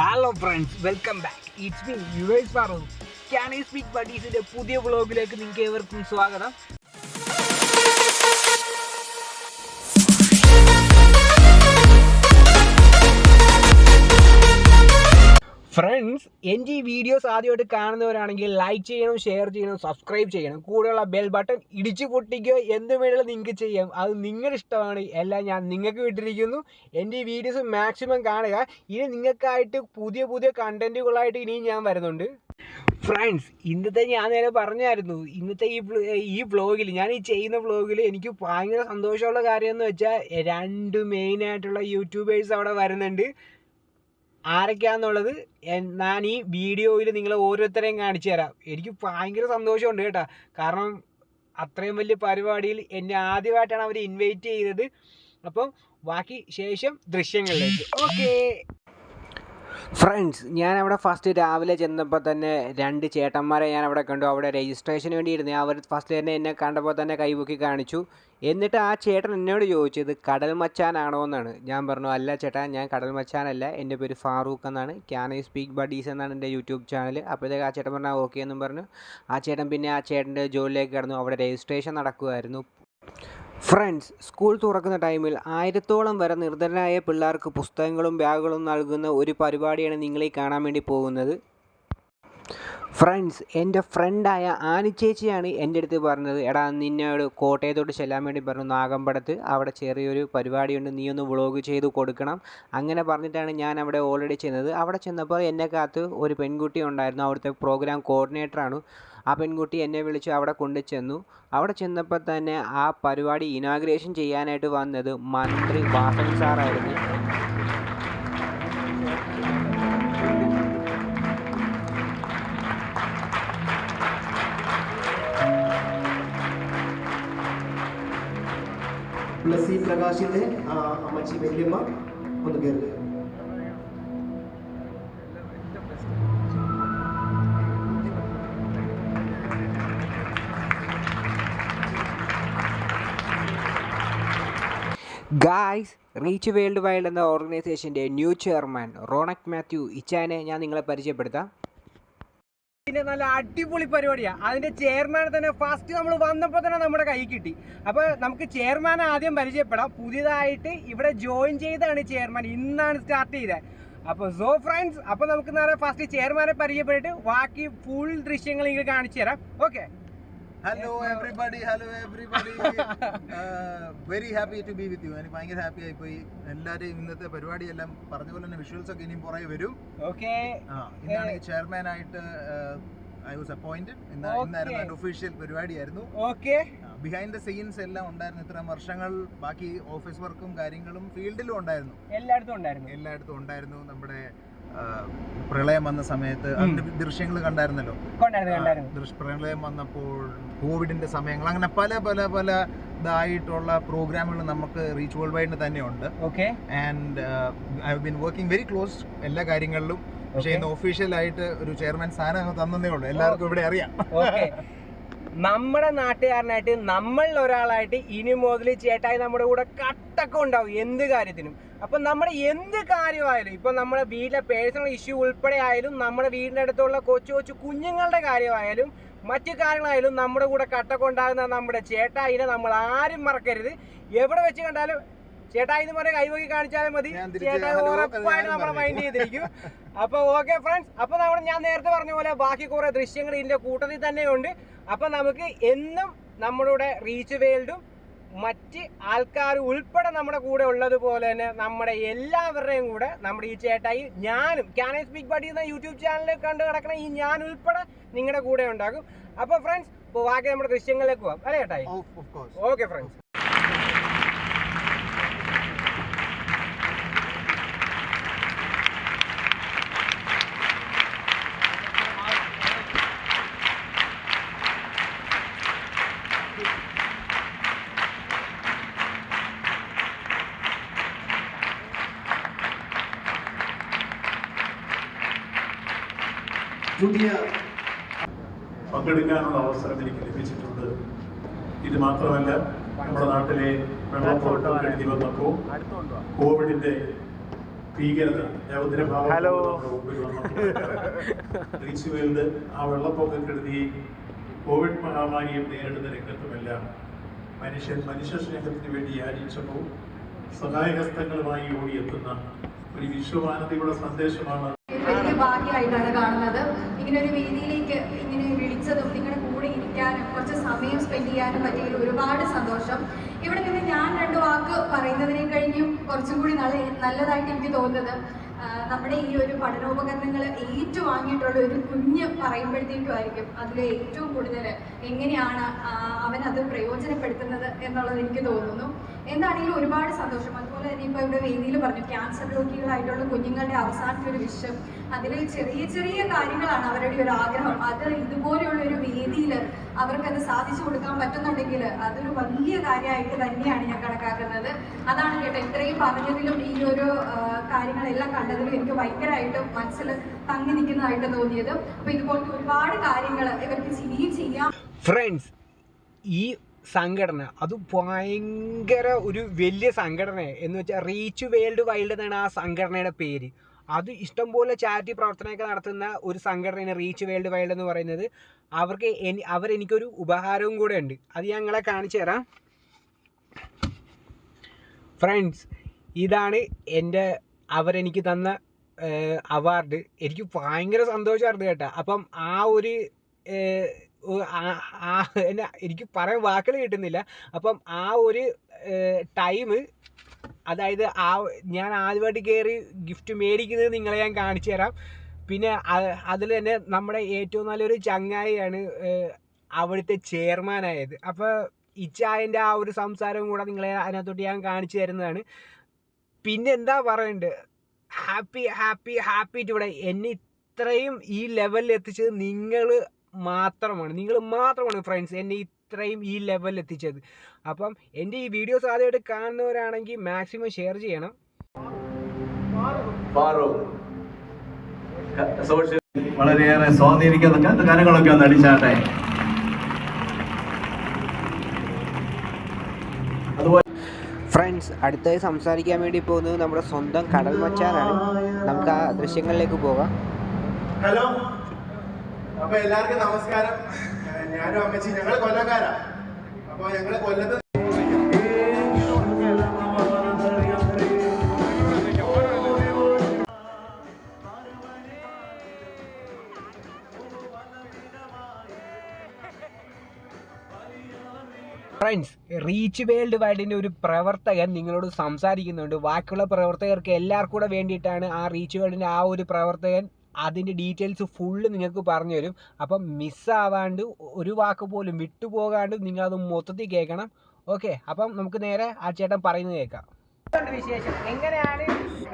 Hello friends welcome back it's me yours Farooq can I speak ബഡീസിന്റെ പുതിയ വ്ളോഗിലേക്ക് നിങ്ങൾക്ക് ഏവർക്കും സ്വാഗതം. ഫ്രണ്ട്സ് എന്റെ ഈ വീഡിയോസ് ആദ്യമായിട്ട് കാണുന്നവരാണെങ്കിൽ ലൈക്ക് ചെയ്യണം ഷെയർ ചെയ്യണം സബ്സ്ക്രൈബ് ചെയ്യണം. കൂടെയുള്ള ബെൽ ബട്ടൺ ഇടിച്ചു പൊട്ടിക്കുക. എന്ത് വേണമെങ്കിലും നിങ്ങൾക്ക് ചെയ്യാം. അത് നിങ്ങളുടെ ഇഷ്ടമാണ്. എല്ലാം ഞാൻ നിങ്ങൾക്ക് വിട്ടിരിക്കുന്നു എന്റെ ഈ വീഡിയോസ് മാക്സിമം കാണുക. ഇനി നിങ്ങൾക്കായിട്ട് പുതിയ പുതിയ കണ്ടന്റുകളായിട്ട് ഇനിയും ഞാൻ വരുന്നുണ്ട്. ഫ്രണ്ട്സ് ഇന്നത്തെ ഞാൻ നേരെ പറഞ്ഞായിരുന്നു. ഇന്നത്തെ ഈ ഈ വ്ളോഗിൽ ഞാൻ ഈ ചെയ്യുന്ന വ്ളോഗിൽ എനിക്ക് ഭയങ്കര സന്തോഷമുള്ള കാര്യം എന്ന് വെച്ചാൽ രണ്ട് മെയിനായിട്ടുള്ള യൂട്യൂബേഴ്സ് അവിടെ വരുന്നുണ്ട്. ആരൊക്കെയാന്നുള്ളത് ഞാൻ ഈ വീഡിയോയിൽ നിങ്ങൾ ഓരോരുത്തരെയും കാണിച്ചു തരാം. എനിക്ക് ഭയങ്കര സന്തോഷമുണ്ട് കേട്ടോ. കാരണം അത്രയും വലിയ പരിപാടിയിൽ എന്നെ ആദ്യമായിട്ടാണ് അവർ ഇൻവൈറ്റ് ചെയ്തത്. അപ്പം ബാക്കി ശേഷം ദൃശ്യങ്ങളിലേക്ക്. ഓക്കെ ഫ്രണ്ട്സ് ഞാൻ അവിടെ ഫസ്റ്റ് രാവിലെ ചെന്നപ്പോൾ തന്നെ രണ്ട് ചേട്ടന്മാരെ ഞാൻ അവിടെ കണ്ടു. അവിടെ രജിസ്ട്രേഷന് വേണ്ടി ഇരുന്നു അവർ ഫസ്റ്റ് തന്നെ എന്നെ കണ്ടപ്പോൾ തന്നെ കൈപൊക്കി കാണിച്ചു. എന്നിട്ട് ആ ചേട്ടൻ എന്നോട് ചോദിച്ചത് കടൽ മച്ചാനാണോ എന്നാണ്? ഞാൻ പറഞ്ഞു അല്ല ചേട്ടാ ഞാൻ കടൽ മച്ചാനല്ല. എന്റെ പേര് ഫാറൂഖ് എന്നാണ്. ക്യാൻ ഐ സ്പീക്ക് ബഡീസ് എന്നാണ് എന്റെ യൂട്യൂബ് ചാനൽ അപ്പോഴത്തേക്ക് ആ ചേട്ടൻ പറഞ്ഞാൽ ഓക്കെ എന്നും പറഞ്ഞു. ആ ചേട്ടൻ പിന്നെ ആ ചേട്ടന്റെ ജോലിയിലേക്ക് കടന്നു. അവിടെ രജിസ്ട്രേഷൻ നടക്കുമായിരുന്നു ഫ്രണ്ട്സ് സ്കൂൾ തുറക്കുന്ന ടൈമിൽ ആയിരത്തോളം വരെ നിർധനരായ പിള്ളേർക്ക് പുസ്തകങ്ങളും ബാഗുകളും നൽകുന്ന ഒരു പരിപാടിയാണ് നിങ്ങളെ കാണാൻ വേണ്ടി പോകുന്നത്. ഫ്രണ്ട്സ് എന്റെ ഫ്രണ്ടായ ആനിച്ചേച്ചിയാണ് എന്റെ അടുത്ത് പറഞ്ഞത്. എടാ നിന്നോട് കോട്ടയത്തോട്ട് ചെല്ലാൻ വേണ്ടി പറഞ്ഞു നാഗമ്പടത്ത് അവിടെ ചെറിയൊരു പരിപാടിയുണ്ട്. നീ ഒന്ന് വ്ളോഗ് ചെയ്ത് കൊടുക്കണം. അങ്ങനെ പറഞ്ഞിട്ടാണ് ഞാൻ അവിടെ ഓൾറെഡി ചെന്നത്. അവിടെ ചെന്നപ്പോൾ എന്റെ കാത്ത് ഒരു പെൺകുട്ടി ഉണ്ടായിരുന്നു. അവിടുത്തെ പ്രോഗ്രാം കോർഡിനേറ്ററാണ് ആ പെൺകുട്ടി എന്നെ വിളിച്ച് അവിടെ കൊണ്ടു ചെന്നു അവിടെ ചെന്നപ്പോൾ തന്നെ ആ പരിപാടി ഇനാഗ്രേഷൻ ചെയ്യാനായിട്ട് വന്നത് മന്ത്രി വാസൻ സാറായിരുന്നു. പ്ലസ് പ്രകാശിന്റെ അമ്മച്ചി വല്യമ്മ ഒന്ന് കയറുക ഗായ്സ് റീച്ച് വേൾഡ് വൈഡ് എന്ന ഓർഗനൈസേഷന്റെ ന്യൂ ചെയർമാൻ റോണക് മാത്യു ഇച്ചാനെ ഞാൻ നിങ്ങളെ പരിചയപ്പെടുത്താം. പിന്നെ നല്ല അടിപൊളി പരിപാടിയാണ് അതിന്റെ ചെയർമാൻ തന്നെ ഫസ്റ്റ് നമ്മൾ വന്നപ്പോൾ തന്നെ നമ്മുടെ കൈ കിട്ടി. അപ്പോൾ നമുക്ക് ചെയർമാൻ ആദ്യം പരിചയപ്പെടാം. പുതിയതായിട്ട് ഇവിടെ ജോയിൻ ചെയ്താണ് ചെയർമാൻ ഇന്നാണ് സ്റ്റാർട്ട് ചെയ്തത് അപ്പോൾ സോ ഫ്രണ്ട്സ് അപ്പോൾ നമുക്ക് നേരെ ഫസ്റ്റ് ചെയർമാനെ പരിചയപ്പെട്ടിട്ട് ബാക്കി ഫുൾ ദൃശ്യങ്ങൾ നിങ്ങൾ കാണിച്ചു തരാം. Okay hello everybody hello everybody very happy to be with you എനിക്ക് ഭയങ്കര ഹാപ്പി ആയി പോയി എല്ലാവരും ഇന്നത്തെ പരിപാടി എല്ലാം പറഞ്ഞ പോലെ തന്നെ വിഷ്വൽസ് ഒക്കെ ഇനിയും പുറകെ വരും. ഓക്കെ ആ, ഇന്നാണ് ചെയർമാൻ ആയിട്ട് ഐ വാസ് അപ്പോയിന്റഡ് ഇന്നായിരുന്നു Okay. എന്റെ ഒഫീഷ്യൽ പരിപാടിയായിരുന്നു. ഓക്കെ ബിഹൈൻഡ് ദ സീൻസ് എല്ലാം ഉണ്ടായിരുന്നു. ഇത്രയും വർഷങ്ങൾ ബാക്കി ഓഫീസ് വർക്കും കാര്യങ്ങളും ഫീൽഡിലും ഉണ്ടായിരുന്നു. എല്ലായിടത്തും ഉണ്ടായിരുന്നു. എല്ലായിടത്തും ഉണ്ടായിരുന്നു. നമ്മുടെ പ്രളയം വന്ന സമയത്ത് അതിന്റെ ദൃശ്യങ്ങൾ കണ്ടായിരുന്നല്ലോ. പ്രളയം വന്നപ്പോൾ കോവിഡിന്റെ സമയങ്ങൾ അങ്ങനെ പല പല പല ഇതായിട്ടുള്ള പ്രോഗ്രാമുകൾ നമുക്ക് റീച്ച് വേൾഡ് വൈഡിന് തന്നെയുണ്ട്. And I have been working very close എല്ലാ കാര്യങ്ങളിലും. പക്ഷേ. ഇന്ന് ഒഫീഷ്യലായിട്ട് ഒരു ചെയർമാൻ സ്ഥാനം തന്നതേ ഉള്ളൂ. എല്ലാവർക്കും ഇവിടെ അറിയാം. നമ്മുടെ നാട്ടുകാരനായിട്ട് നമ്മളിൽ ഒരാളായിട്ട് ഇനി മുതൽ ചേട്ടായി നമ്മുടെ കൂടെ കട്ടൊക്കെ ഉണ്ടാവും എന്ത് കാര്യത്തിനും. അപ്പൊ നമ്മുടെ എന്ത് കാര്യമായാലും ഇപ്പൊ നമ്മുടെ വീട്ടിലെ പേഴ്സണൽ ഇഷ്യൂ ഉൾപ്പെടെ ആയാലും നമ്മുടെ വീടിന്റെ അടുത്തുള്ള കൊച്ചു കൊച്ചു കുഞ്ഞുങ്ങളുടെ കാര്യമായാലും മറ്റു കാര്യങ്ങളായാലും നമ്മുടെ കൂടെ കട്ടൊക്കെ ഉണ്ടാകുന്ന നമ്മുടെ ചേട്ടായിനെ നമ്മൾ ആരും മറക്കരുത്. എവിടെ വെച്ച് കണ്ടാലും ചേട്ടായി എന്ന് പറഞ്ഞ കൈവക്കി കാണിച്ചാലും മതി. ചേട്ടായി ഉറപ്പായിട്ട് നമ്മളെ മൈൻഡ് ചെയ്തിരിക്കും. അപ്പൊ ഓക്കെ ഫ്രണ്ട്സ് അപ്പൊ നമ്മൾ ഞാൻ നേരത്തെ പറഞ്ഞ പോലെ ബാക്കി കുറെ ദൃശ്യങ്ങൾ ഇതിന്റെ കൂട്ടത്തിൽ തന്നെയുണ്ട് അപ്പൊ നമുക്ക് എന്നും നമ്മളുടെ റീച്ച് വേൾഡും മറ്റ് ആൾക്കാർ ഉൾപ്പെടെ നമ്മുടെ കൂടെ ഉള്ളതുപോലെ തന്നെ നമ്മുടെ എല്ലാവരുടെയും കൂടെ നമ്മുടെ ഈ ചേട്ടായി ഞാനും ക്യാൻ ഐ സ്പീക്ക് ബഡി എന്ന യൂട്യൂബ് ചാനലിൽ കണ്ടു കിടക്കണ ഈ ഞാൻ ഉൾപ്പെടെ നിങ്ങളുടെ കൂടെ ഉണ്ടാകും. അപ്പൊ ഫ്രണ്ട്സ് ബാക്കി നമ്മുടെ ദൃശ്യങ്ങളിലേക്ക് പോവാം. അല്ലേ ചേട്ടായി? ഓക്കെ ഫ്രണ്ട്സ് പുതിയ പങ്കെടുക്കാനുള്ള അവസരം എനിക്ക് ലഭിച്ചിട്ടുണ്ട്. ഇത് മാത്രമല്ല നമ്മുടെ നാട്ടിലെ വെള്ളപ്പൊക്കം കരുതി വന്നപ്പോൾ കോവിഡിന്റെ ഭീകരത റീച്ച് വേൾഡ് ആ വെള്ളപ്പൊക്കക്കെടുതി കോവിഡ് മഹാമാരിയെ നേരിടുന്ന രംഗത്തുമെല്ലാം മനുഷ്യൻ മനുഷ്യ സ്നേഹത്തിന് വേണ്ടി യാചിച്ചപ്പോൾ സഹായഹസ്തങ്ങളുമായി ഓടിയെത്തുന്ന ഒരു വിശ്വമാനതയുടെ സന്ദേശമാണ് ഭാഗ്യമായിട്ടാണ് കാണുന്നത്. ഇങ്ങനെ ഒരു വേദിയിലേക്ക് ഇങ്ങനെ വിളിച്ചതും നിങ്ങളുടെ കൂടെ ഇരിക്കാനും കുറച്ച് സമയം സ്പെൻഡ് ചെയ്യാനും പറ്റിയതിൽ ഒരുപാട് സന്തോഷം. ഇവിടെ നിന്ന് ഞാൻ രണ്ട് വാക്ക് പറയുന്നതിനെ കഴിഞ്ഞും കുറച്ചും കൂടി നല്ല നല്ലതായിട്ട് എനിക്ക് തോന്നുന്നത്. നമ്മുടെ ഈ ഒരു പഠനോപകരണങ്ങൾ ഏറ്റുവാങ്ങിയിട്ടുള്ള ഒരു കുഞ്ഞ് പറയുമ്പോഴത്തേക്കും ആയിരിക്കും അതിൽ ഏറ്റവും കൂടുതൽ എങ്ങനെയാണ് അവനത് പ്രയോജനപ്പെടുത്തുന്നത് എന്നുള്ളത് എനിക്ക് തോന്നുന്നു. എന്താണെങ്കിലും ഒരുപാട് സന്തോഷം. അതുപോലെ തന്നെ ഇപ്പോൾ ഇവിടെ വേദിയിൽ പറഞ്ഞു ക്യാൻസർ രോഗികളായിട്ടുള്ള കുഞ്ഞുങ്ങളുടെ അവസാനത്തെ ഒരു വിഷം അതിൽ ചെറിയ ചെറിയ കാര്യങ്ങളാണ് അവരുടെ ഒരു ആഗ്രഹം. അത് ഇതുപോലെയുള്ള ഒരു വേദിയിൽ അത് സാധിച്ചു കൊടുക്കാൻ പറ്റുന്നുണ്ടെങ്കിൽ അതൊരു വലിയ കാര്യമായിട്ട് തന്നെയാണ് ഞാൻ കണക്കാക്കുന്നത്. അതാണ് കേട്ടോ ഇത്രയും പറഞ്ഞതിലും ഈ ഒരു കാര്യങ്ങളെല്ലാം കണ്ടതിലും എനിക്ക് ഭയങ്കരമായിട്ട് മനസ്സിൽ തങ്ങി നിൽക്കുന്നതായിട്ട് തോന്നിയത്. അപ്പോൾ ഇതുപോലത്തെ ഒരുപാട് കാര്യങ്ങൾ ഇവർക്ക് ചെയ്യാം. ഫ്രണ്ട്സ് ഈ സംഘടന. അത് ഭയങ്കര ഒരു വലിയ സംഘടന എന്ന് വെച്ചാൽ റീച്ച് വേൾഡ് വൈൽഡ് എന്നാണ് ആ സംഘടനയുടെ പേര്. അത് ഇഷ്ടംപോലെ ചാരിറ്റി പ്രവർത്തനമൊക്കെ നടത്തുന്ന ഒരു സംഘടനയാണ് റീച്ച് വേൾഡ് വൈൽഡ് എന്ന് പറയുന്നത്. അവർക്ക് എനി അവരെനിക്കൊരു ഉപഹാരവും കൂടെ ഉണ്ട്. അത് ഞാൻ നിങ്ങളെ കാണിച്ചു തരാം. ഫ്രണ്ട്സ് ഇതാണ് എന്റെ അവരെനിക്ക് തന്ന അവാർഡ് എനിക്ക് ഭയങ്കര സന്തോഷമായിരുന്നു കേട്ടോ. അപ്പം ആ ഒരു എന്നാ എനിക്ക് പറയാൻ വാക്കുകൾ കിട്ടുന്നില്ല. അപ്പം ആ ഒരു ടൈം അതായത് ആ ഞാൻ ആദ്യമായിട്ട് കയറി ഗിഫ്റ്റ് മേടിക്കുന്നത് നിങ്ങളെ ഞാൻ കാണിച്ചു തരാം. പിന്നെ അതിൽ തന്നെ നമ്മുടെ ഏറ്റവും നല്ലൊരു ചങ്ങായിയാണ് അവിടുത്തെ ചെയർമാനായത് അപ്പോൾ ഇച്ചായന്റെ ആ ഒരു സംസാരവും കൂടെ നിങ്ങളെ അതിനകത്തോട്ട് ഞാൻ കാണിച്ചു തരുന്നതാണ്. പിന്നെ എന്താ പറയണ്ടത് ഹാപ്പി ഹാപ്പി ഹാപ്പി ടു ഇവിടെ എന്നെ ഇത്രയും ഈ ലെവലിൽ എത്തിച്ചത് നിങ്ങൾ മാത്രമാണ്. നിങ്ങൾ മാത്രമാണ് ഫ്രണ്ട്സ് എന്നെ ഇത്രയും ഈ ലെവലിൽ എത്തിച്ചത്. അപ്പം എന്റെ ഈ വീഡിയോസ് ആദ്യമായിട്ട് കാണുന്നവരാണെങ്കിൽ മാക്സിമം ഷെയർ ചെയ്യണം. സോഷ്യൽ വളരെയേറെ സ്വാധീനിക്കുന്ന കാര്യങ്ങളൊക്കെ കരങ്ങളൊക്കെ ഒന്ന് അടിച്ചാട്ടെ. അതുപോലെ ഫ്രണ്ട്സ് അടുത്തായി സംസാരിക്കാൻ വേണ്ടി പോകുന്നത് നമ്മുടെ സ്വന്തം കടൽ മച്ചാനാണ് നമുക്ക് ആ ദൃശ്യങ്ങളിലേക്ക് പോകാം. ഹലോ. അപ്പൊ എല്ലാവർക്കും നമസ്കാരം. ഞാനും അമ്മച്ചി ഞങ്ങൾ കൊല്ലക്കാരാ. അപ്പൊ ഞങ്ങൾ കൊല്ലത്ത് ഫ്രണ്ട്സ് റീച്ച് വേൾഡ് വൈഡിന്റെ ഒരു പ്രവർത്തകൻ നിങ്ങളോട് സംസാരിക്കുന്നുണ്ട്. ബാക്കിയുള്ള പ്രവർത്തകർക്ക് എല്ലാവർക്കും കൂടെ വേണ്ടിയിട്ടാണ് ആ റീച്ച് വേൾഡിന്റെ ആ ഒരു പ്രവർത്തകൻ അതിന്റെ ഡീറ്റെയിൽസ് ഫുള്ള് നിങ്ങൾക്ക് പറഞ്ഞു തരും. അപ്പം മിസ്സാവാണ്ട് ഒരു വാക്ക് പോലും വിട്ടുപോകാണ്ട് നിങ്ങളത് മൊത്തത്തിൽ കേൾക്കണം. ഓക്കെ അപ്പം നമുക്ക് നേരെ ആ ചേട്ടൻ പറയുന്നത് കേൾക്കാം. വിശേഷം? എങ്ങനെയാണ്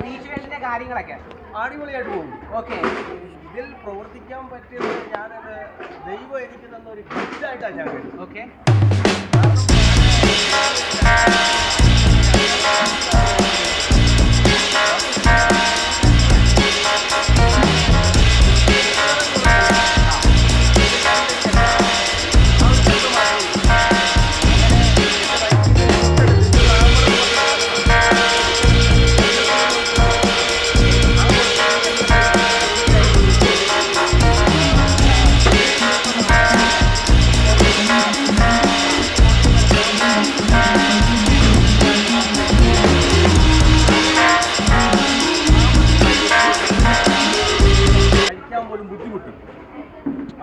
റീച്ച് വേൾഡിന്റെ കാര്യങ്ങളൊക്കെ? അടിപൊളിയായിട്ട് പോകും. ഓക്കെ ഇതിൽ പ്രവർത്തിക്കാൻ പറ്റിയത് ഞാനത് ദൈവം എനിക്ക് തന്ന ഒരു ഗിഫ്റ്റായിട്ടാണ് ഞാൻ ഓക്കെ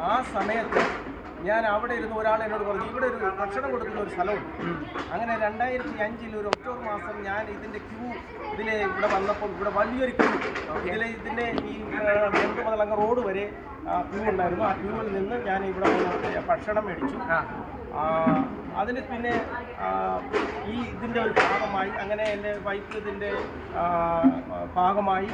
ആ സമയത്ത് ഞാൻ അവിടെ ഇരുന്ന് ഒരാൾ എന്നോട് പറഞ്ഞു ഇവിടെ ഒരു ഭക്ഷണം കൊടുക്കുന്ന ഒരു സ്ഥലമുണ്ട്. അങ്ങനെ രണ്ടായിരത്തി അഞ്ചിൽ ഒരു ഒക്ടോബർ മാസം ഞാൻ ഇതിന്റെ ക്യൂ ഇതിൽ ഇവിടെ വന്നപ്പോൾ ഇവിടെ വലിയൊരു ക്യൂ ഇതിൽ ഇതിന്റെ ഈ ബന്ധു മുതൽ അങ്ങ് റോഡ് വരെ ക്യൂ ഉണ്ടായിരുന്നു. ആ ക്യൂവിൽ നിന്ന് ഞാൻ ഇവിടെ ഭക്ഷണം മേടിച്ചു. അതിന് പിന്നെ ഈ ഇതിന്റെ ഒരു ഭാഗമായി അങ്ങനെ എന്റെ വൈഫ് ഇതിന്റെ ഭാഗമായി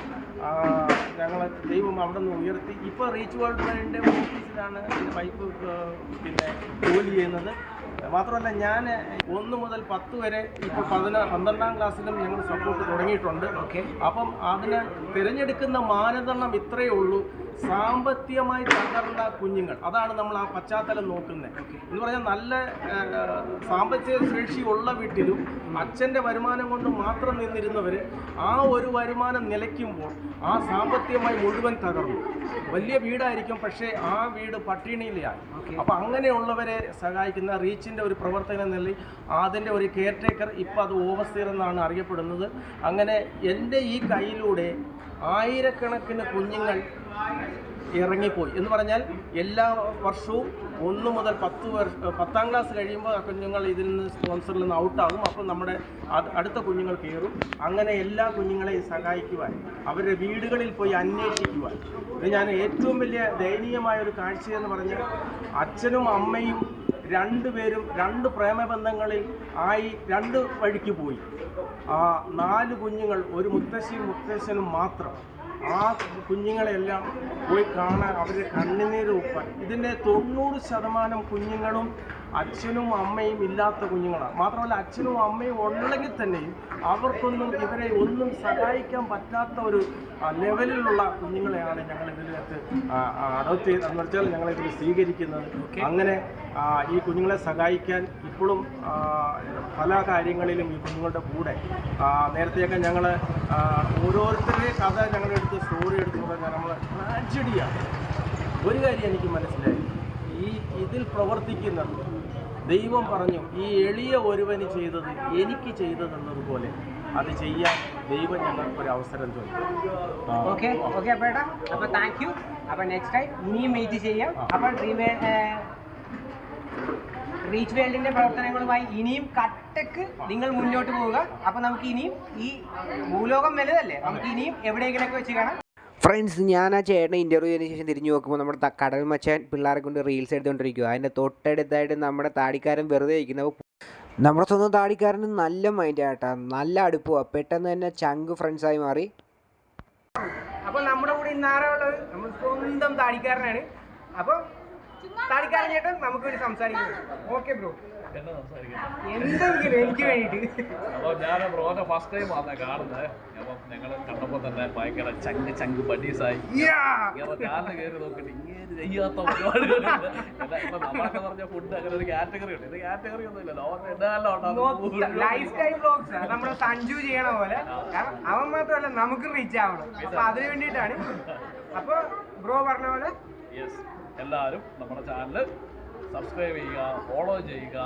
ഞങ്ങൾ ദൈവം അവിടെ നിന്ന് ഉയർത്തി. ഇപ്പോൾ റീച്ച് വേൾഡ് വേൾഡിന്റെ ഓഫീസിലാണ് എന്റെ വൈഫ് പിന്നെ ജോലി ചെയ്യുന്നത്. മാത്രമല്ല ഞാൻ ഒന്ന് മുതൽ പത്ത് വരെ ഇപ്പോൾ പതിനാ പന്ത്രണ്ടാം ക്ലാസ്സിലും ഞങ്ങൾ സപ്പോർട്ട് തുടങ്ങിയിട്ടുണ്ട്. ഓക്കെ അപ്പം അതിന് തിരഞ്ഞെടുക്കുന്ന മാനദണ്ഡം ഇത്രയേ ഉള്ളൂ. സാമ്പത്തികമായി തകർന്ന കുഞ്ഞുങ്ങൾ. അതാണ് നമ്മൾ ആ പശ്ചാത്തലം നോക്കുന്നത്. എന്ന് പറഞ്ഞാൽ നല്ല സാമ്പത്തിക ശേഷി ഉള്ള വീട്ടിലും അച്ഛന്റെ വരുമാനം കൊണ്ട് മാത്രം നിന്നിരുന്നവർ ആ ഒരു വരുമാനം നിലയ്ക്കുമ്പോൾ ആ സാമ്പത്തികമായി മുഴുവൻ തകർന്നു. വലിയ വീടായിരിക്കും പക്ഷേ ആ വീട് പട്ടിണിയിലായി. അപ്പോൾ അങ്ങനെയുള്ളവരെ സഹായിക്കുന്ന റീച്ചിന്റെ ഒരു പ്രവർത്തനം എന്ന നിലയിൽ അതിന്റെ ഒരു കെയർ ടേക്കർ ഇപ്പോൾ അത് ഓവർസീർ എന്നാണ് അറിയപ്പെടുന്നത്. അങ്ങനെ എന്റെ ഈ കയ്യിലൂടെ ആയിരക്കണക്കിന് കുഞ്ഞുങ്ങൾ ഇറങ്ങിപ്പോയി. എന്ന് പറഞ്ഞാൽ എല്ലാ വർഷവും ഒന്ന് മുതൽ പത്ത് വർഷ പത്താം ക്ലാസ് കഴിയുമ്പോൾ ആ കുഞ്ഞുങ്ങൾ ഇതിൽ നിന്ന് സ്പോൺസറിൽ നിന്ന് ഔട്ടാകും. അപ്പോൾ നമ്മുടെ അടുത്ത കുഞ്ഞുങ്ങൾ കയറും. അങ്ങനെ എല്ലാ കുഞ്ഞുങ്ങളെയും സഹായിക്കുവാൻ അവരുടെ വീടുകളിൽ പോയി അന്വേഷിക്കുവാൻ. ഇത് ഞാൻ ഏറ്റവും വലിയ ദയനീയമായ ഒരു കാഴ്ചയെന്ന് പറഞ്ഞാൽ അച്ഛനും അമ്മയും രണ്ടുപേരും രണ്ട് പ്രേമബന്ധങ്ങളിൽ ആയി രണ്ട് വഴിക്ക് പോയി. ആ നാല് കുഞ്ഞുങ്ങൾ ഒരു മുത്തശ്ശിയും മുത്തശ്ശനും മാത്രം. ആ കുഞ്ഞുങ്ങളെല്ലാം പോയി കാണാൻ അവരുടെ കണ്ണുനീര് ഉപ്പാൻ ഇതിന്റെ തൊണ്ണൂറ് ശതമാനം കുഞ്ഞുങ്ങളും അച്ഛനും അമ്മയും ഇല്ലാത്ത കുഞ്ഞുങ്ങളാണ്. മാത്രമല്ല അച്ഛനും അമ്മയും ഉണ്ടെങ്കിൽ തന്നെയും അവർക്കൊന്നും ഇവരെ ഒന്നും സഹായിക്കാൻ പറ്റാത്ത ഒരു ലെവലിലുള്ള കുഞ്ഞുങ്ങളെയാണ് ഞങ്ങൾ ഇതിനകത്ത് അഡോപ്റ്റ് ചെയ്ത് എന്ന് വെച്ചാൽ ഞങ്ങൾ ഇതിൽ സ്വീകരിക്കുന്നത്. അങ്ങനെ ഈ കുഞ്ഞുങ്ങളെ സഹായിക്കാൻ ഇപ്പോഴും പല കാര്യങ്ങളിലും ഈ കുഞ്ഞുങ്ങളുടെ കൂടെ നേരത്തെയൊക്കെ ഞങ്ങൾ ഓരോരുത്തരുടെ കഥ ഞങ്ങളെടുത്ത് സ്റ്റോറി എടുത്തു പറഞ്ഞാൽ നമ്മൾ ട്രാജഡിയാണ് ഒരു കാര്യം എനിക്ക് മനസ്സിലായി. ഈ ഇതിൽ പ്രവർത്തിക്കുന്ന ദൈവം പറഞ്ഞു ഈ എളിയ ഒരുവന് ചെയ്തത് എനിക്ക് ചെയ്തതെന്നതുപോലെ. അത് ചെയ്യാൻ ദൈവം ഞങ്ങൾക്ക് ഒരു അവസരം തരും ഓക്കെ ഓക്കെ അപ്പോൾ ഏട്ടാ അപ്പോൾ താങ്ക് യു അപ്പോൾ നെക്സ്റ്റ് ടൈം ഇനിയും വെയിറ്റ് ചെയ്യാം. അപ്പോൾ റീച്ച് വേൾഡിന്റെ പ്രവർത്തനങ്ങളുമായി ഇനിയും കട്ടക്ക് നിങ്ങൾ മുന്നോട്ട് പോവുക. അപ്പൊ നമുക്ക് ഇനിയും ഈ ഭൂലോകം വലുതല്ലേ? നമുക്ക് ഇനിയും എവിടെയെങ്കിലൊക്കെ വെച്ച് കാണാം. ഫ്രണ്ട്സ് ഞാൻ ആ ചേട്ടനെ ഇന്റർവ്യൂ ചെയ്തതിന് ശേഷം തിരിഞ്ഞു നോക്കുമ്പോൾ നമ്മുടെ കടൽ മച്ചാൻ പിള്ളേരെ കൊണ്ട് റീൽസ് എടുത്തുകൊണ്ടിരിക്കുക അതിന്റെ തൊട്ടടുത്തായിട്ട് നമ്മുടെ താടിക്കാരൻ വെറുതെ ഇരിക്കുന്നത് നമ്മുടെ സ്വന്തം താടിക്കാരന് നല്ല മൈൻഡ് ആട്ടാ നല്ല അടുപ്പമാണ് പെട്ടെന്ന് തന്നെ ചങ്ക് ഫ്രണ്ട്സായി മാറി. അപ്പോൾ നമ്മുടെ കൂടെ ഇന്നാറുള്ളത് നമ്മൾ സ്വന്തം താടിക്കാരനാണ്. അപ്പോൾ താടിക്കാരൻ ചേട്ടൻ നമുക്ക് വേണ്ടി സംസാരിക്കുന്നത് ഓക്കെ ബ്രോ എന്തെങ്കിലും എനിക്ക് വേണ്ടിയിട്ട് അപ്പോൾ ഞാൻ ബ്രോനെ ഫസ്റ്റ് ടൈം ആണ് കാണുന്നത് അപ്പം ഞങ്ങൾ കണ്ടപ്പോൾ തന്നെ ഭയങ്കര ചങ്ക് ചങ്ക് ബഡീസായി ഞാൻ കയറി നോക്കിയിട്ട് ഇങ്ങനെ ചെയ്യാത്ത പരിപാടികളുണ്ട് ഇപ്പൊ നമ്മളൊക്കെ പറഞ്ഞ ഫുഡ് അങ്ങനെ ഒരു കാറ്റഗറി ഉണ്ട്. ഇത് കാറ്റഗറി ഒന്നും ഇല്ലല്ലോ അവൻ എന്തായാലും ലൈഫ് സ്റ്റൈൽ ബ്ലോഗ്സ് നമ്മുടെ സഞ്ജു ചെയ്യണ പോലെ. കാരണം അവൻ മാത്രമല്ല നമുക്ക് റീച്ച് ആവണം. അപ്പൊ അതിന് വേണ്ടിയിട്ടാണ്. അപ്പൊ ബ്രോ പറഞ്ഞ പോലെ യെസ് എല്ലാവരും നമ്മുടെ ചാനൽ സബ്സ്ക്രൈബ് ചെയ്യുക ഫോളോ ചെയ്യുക.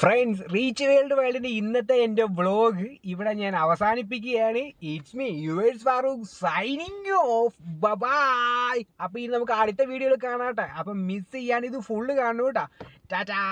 ഫ്രണ്ട്സ് റീച്ച് വേൾഡ് വേൾഡിന്റെ ഇന്നത്തെ എന്റെ വ്ളോഗ് ഇവിടെ ഞാൻ അവസാനിപ്പിക്കുകയാണ്. It's me yours Farooq signing off bye bye അപ്പോൾ ഇനി നമുക്ക് അടുത്ത വീഡിയോയിൽ കാണാട്ടെ അപ്പം മിസ് ചെയ്യാൻ ഇത് ഫുള്ള് കാണൂ കേട്ടോ. ടാറ്റാ